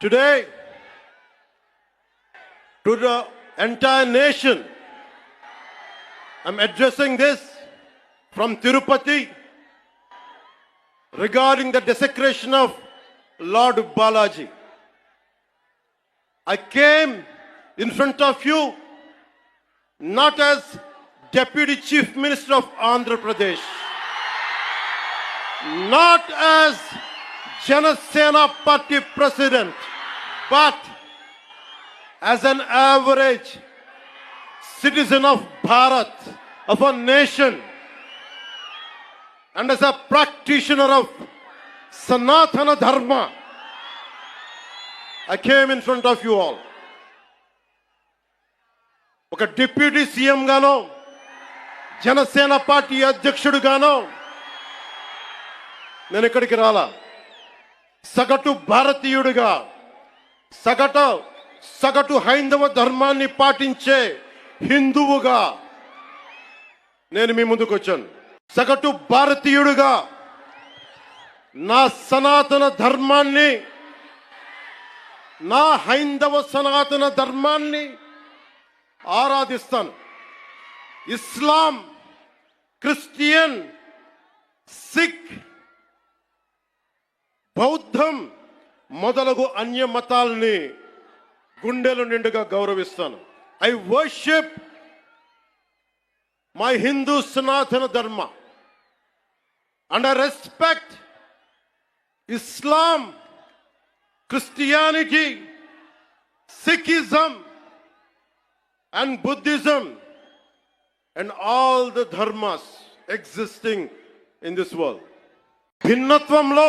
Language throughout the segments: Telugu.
Today, to the entire nation, I'm addressing this from Tirupati regarding the desecration of Lord Balaji. I came in front of you not as Deputy Chief Minister of Andhra Pradesh, not as Janasena Party President, but as an average citizen of Bharat, of a nation, and as a practitioner of Sanatana Dharma, I came in front of you all. ఒక డిప్యూటీ సీఎం గానో జనసేన పార్టీ అధ్యక్షుడుగానో నేను ఇక్కడికి రాలా సగటు భారతీయుడిగా సగటు సగటు హైందవ ధర్మాన్ని పాటించే హిందువుగా నేను మీ ముందుకు వచ్చాను. సగటు భారతీయుడుగా నా సనాతన ధర్మాన్ని నా హైందవ సనాతన ధర్మాన్ని ఆరాధిస్తాను. ఇస్లాం క్రిస్టియన్ సిక్ బౌద్ధం మొదలగు అన్య మతాల్ని గుండెలు నిండుగా గౌరవిస్తాను. I worship my Hindu Sanatana Dharma and I respect Islam Christianity Sikhism and Buddhism and all the dharmas existing in this world భిన్నత్వంలో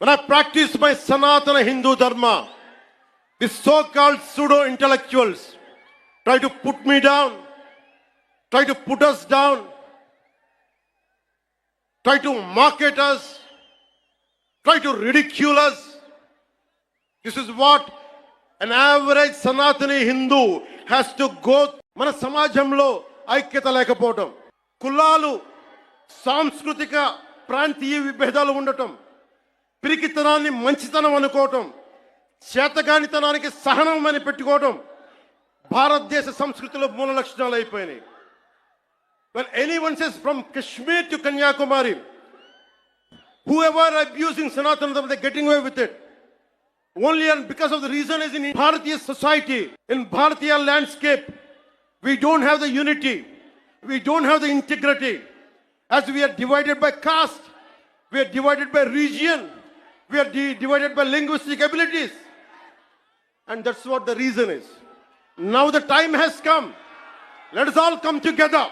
when I practice my Sanatana Hindu dharma, the so-called pseudo intellectuals try to put me down, try to put us down, try to market us, try to ridicule us. This is what an average Sanatani Hindu has to go. మన సమాజంలో ఐక్యత లేకపోవటం కులాలు సాంస్కృతిక ప్రాంతీయ విభేదాలు ఉండటం పిరికితనాన్ని మంచితనం అనుకోవటం చేతగానితనానికి సహనం అని పెట్టుకోవటం భారతదేశ సంస్కృతిలో మూల లక్షణాలు అయిపోయినాయి when any one says from Kashmir to Kanyakumari whoever abusing Sanatana getting way with it only and because of the reason is in Bharatiya society in Bharatiya landscape we don't have the unity we don't have the integrity as we are divided by caste we are divided by region we are di- divided by linguistic abilities. And that's what the reason is. Now the time has come. Let us all come together.